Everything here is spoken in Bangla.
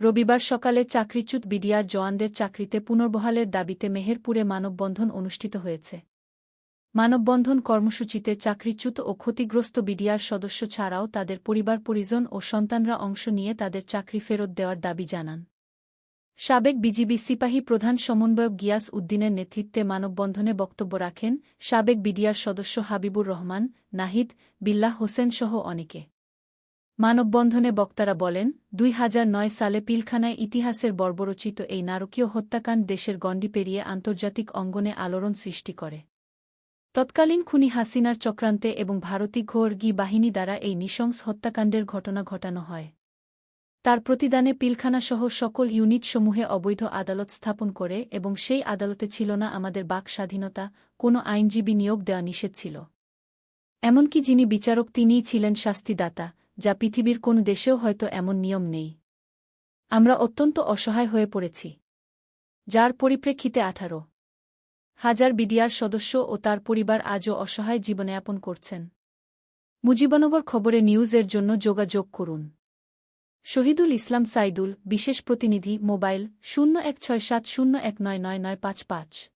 রবিবার সকালে চাকরিচ্যুত বিডিআর জওয়ানদের চাকরিতে পুনর্বহালের দাবিতে মেহেরপুরে মানববন্ধন অনুষ্ঠিত হয়েছে। মানববন্ধন কর্মসূচিতে চাকরিচ্যুত ও ক্ষতিগ্রস্ত বিডিআর সদস্য ছাড়াও তাদের পরিবার, পরিজন ও সন্তানরা অংশ নিয়ে তাদের চাকরি ফেরত দেওয়ার দাবি জানান। সাবেক বিজিবি সিপাহী প্রধান সমন্বয়ক গিয়াস উদ্দিনের নেতৃত্বে মানববন্ধনে বক্তব্য রাখেন সাবেক বিডিআর সদস্য হাবিবুর রহমান, নাহিদ, বিল্লাহ হোসেন সহ অনেকে। মানববন্ধনে বক্তারা বলেন, দুই হাজার নয় সালে পিলখানায় ইতিহাসের বর্বরচিত এই নারকীয় হত্যাকাণ্ড দেশের গণ্ডি পেরিয়ে আন্তর্জাতিক অঙ্গনে আলোড়ন সৃষ্টি করে। তৎকালীন খুনি হাসিনার চক্রান্তে এবং ভারতী ঘোরগি বাহিনী দ্বারা এই নৃশংস হত্যাকাণ্ডের ঘটনা ঘটানো হয়। তার প্রতিদানে পিলখানাসহ সকল ইউনিটসমূহে অবৈধ আদালত স্থাপন করে এবং সেই আদালতে ছিল না আমাদের বাক স্বাধীনতা, কোনো আইনজীবী নিয়োগ দেওয়া নিষেধ ছিল। এমনকি যিনি বিচারক তিনিই ছিলেন শাস্তিদাতা। যা পৃথিবীর কোন দেশেও হয়তো এমন নিয়ম নেই। আমরা অত্যন্ত অসহায় হয়ে পড়েছি। যার পরিপ্রেক্ষিতে আঠারো। হাজার বিডিআর সদস্য ও তার পরিবার আজও অসহায় জীবনযাপন করছেন। মুজিবনগর খবরে নিউজের জন্য যোগাযোগ করুন। শহীদুল ইসলাম সাইদুল, বিশেষ প্রতিনিধি, মোবাইল, শূন্য এক ছয় সাত শূন্য এক নয় নয় নয় পাঁচ পাঁচ।